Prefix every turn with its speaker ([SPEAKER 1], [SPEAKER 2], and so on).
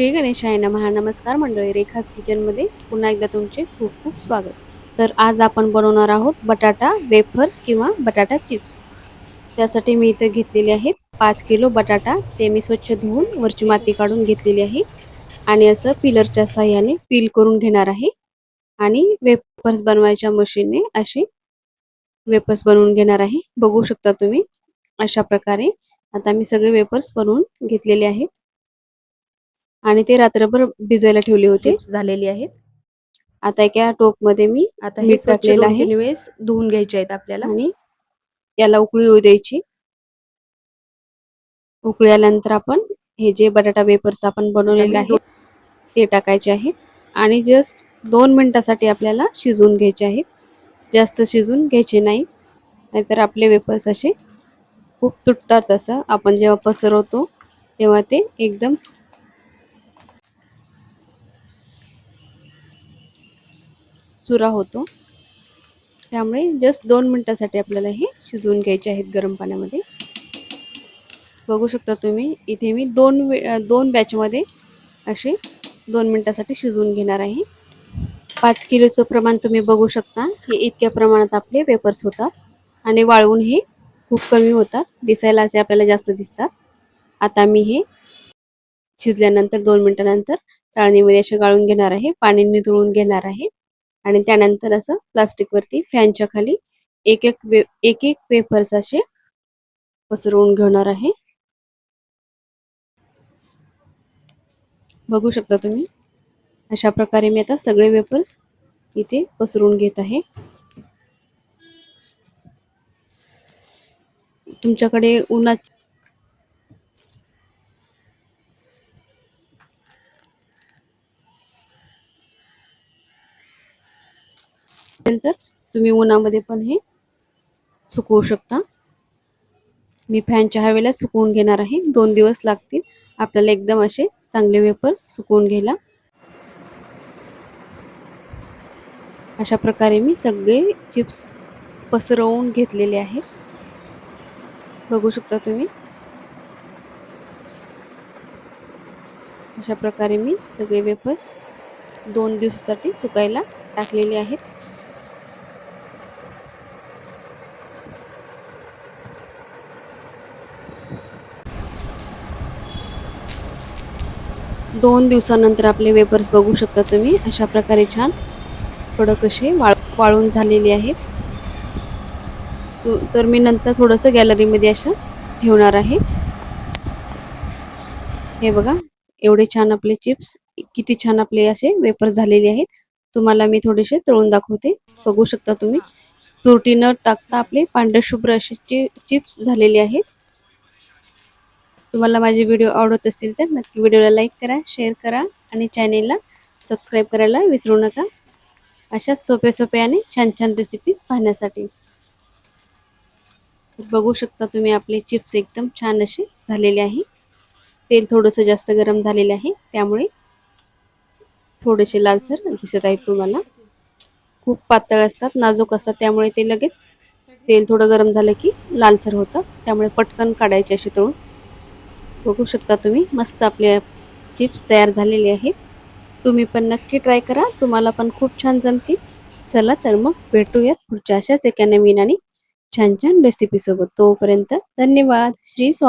[SPEAKER 1] श्री गणेशाय नमः. नमस्कार मंडळी रेखाज किचनमध्ये पुन्हा एकदा तुमचे खूप खूप स्वागत. तर आज आपण बनवणार आहोत बटाटा वेफर्स किंवा बटाटा चिप्स. त्यासाठी मी इथं घेतलेले आहेत पाच किलो बटाटा. ते मी स्वच्छ धुवून वरची माती काढून घेतलेली आहे. आणि असं पिलरच्या साह्याने पील करून घेणार आहे. आणि वेफर्स बनवायच्या मशीनने असे वेफर्स बनवून घेणार आहे. बघू शकता तुम्ही अशा प्रकारे. आता मी सगळे वेफर्स बनवून घेतलेले आहेत. आणि ते रात्रभर भिजायला ठेवले होते.
[SPEAKER 2] चिप्स झालेली आहेत.
[SPEAKER 1] आता एका टोपमध्ये मी
[SPEAKER 2] आता
[SPEAKER 1] मीठ
[SPEAKER 2] हे स्वच्छ
[SPEAKER 1] टाकलेलं
[SPEAKER 2] दोन
[SPEAKER 1] आहे.
[SPEAKER 2] तीन वेळेस धुवून घ्यायचे आहेत आपल्याला.
[SPEAKER 1] आणि याला उकळी येऊ द्यायची. उकळी आल्यानंतर आपण हे जे बटाटा वेपर्स आपण बनवलेले आहेत ते टाकायचे आहेत. आणि जस्ट दोन मिनिटासाठी आपल्याला शिजवून घ्यायचे आहेत. जास्त शिजून घ्यायचे नाही. नाहीतर आपले वेपर्स असे खूप तुटतात असं आपण जेव्हा पसरवतो तेव्हा ते एकदम चुरा होतो. त्यामुळे जस्ट दोन मिनटासाठी आपल्याला हे शिजवून घ्यायचे आहेत गरम पाण्यामध्ये. बघू शकता तुम्ही इथे मी दोन वे दोन बॅचमध्ये असे दोन मिनटासाठी शिजवून घेणार आहे. पाच किलोचं प्रमाण तुम्ही बघू शकता. हे इतक्या प्रमाणात आपले वेपर्स होतात आणि वाळवून हे खूप कमी होतात. दिसायला असे आपल्याला जास्त दिसतात. आता मी हे शिजल्यानंतर दोन मिनटानंतर चाळणीमध्ये असे गाळून घेणार आहे. पाणी नितळून घेणार आहे. आणि त्यानंतर असं प्लास्टिकवरती फॅनच्या खाली एक एक वे एक एक वेफर्स असे पसरवून घेणार आहे. बघू शकता तुम्ही अशा प्रकारे मी आता सगळे वेफर्स इथे पसरून घेत आहे. तुमच्याकडे उन्हा तर तुम्ही उन्हामध्ये पण हे सुकवू शकता. मी फॅनच्या हवेला सुकवून घेणार आहे. दोन दिवस लागतील आपल्याला एकदम असे चांगले वेपर्स सुकवून घ्यायला. अशा प्रकारे मी सगळे चिप्स पसरवून घेतलेले आहेत. बघू शकता तुम्ही. अशा प्रकारे मी सगळे वेफर्स दोन दिवसासाठी सुकायला टाकलेले आहेत. दोन दिवसानंतर आपले वेपर्स बघू शकता तुम्ही. अशा प्रकारे छान कडक असे वाळ वाळून झालेले आहेत. तर मी नंतर थोडंसं गॅलरीमध्ये असं ठेवणार आहे. हे बघा एवढे छान आपले चिप्स किती छान आपले असे वेपर्स झालेले आहेत. तुम्हाला मी थोडेसे तळून दाखवते. बघू शकता तुम्ही. तुरटी न टाकता आपले पांढरे शुभ्र असे चिप्स झालेले आहेत. तुम्हाला माझे व्हिडिओ आवडत असतील तर नक्की व्हिडिओला लाईक करा शेअर करा आणि चॅनेलला सबस्क्राईब करायला विसरू नका. अशा सोप्या सोप्या आणि छान छान रेसिपीज पाहण्यासाठी. तर बघू शकता तुम्ही आपले चिप्स एकदम छान असे झालेले आहे. तेल थोडंसं जास्त गरम झालेले आहे त्यामुळे थोडेसे लालसर दिसत आहेत तुम्हाला. खूप पातळ असतात नाजूक असतात त्यामुळे ते लगेच तेल थोडं गरम झालं की लालसर होतं. त्यामुळे पटकन काढायचे असे तळून. बघू शकता तुम्ही. मस्त आपले चिप्स तयार झालेले आहेत. तुम्ही पण नक्की ट्राय करा. तुम्हाला पण खूप छान जमतील. चला तर मग भेटूयात पुढच्या अशाच एका नवीन आणि छान छान रेसिपीसोबत तोपर्यंत धन्यवाद. श्री स्वामी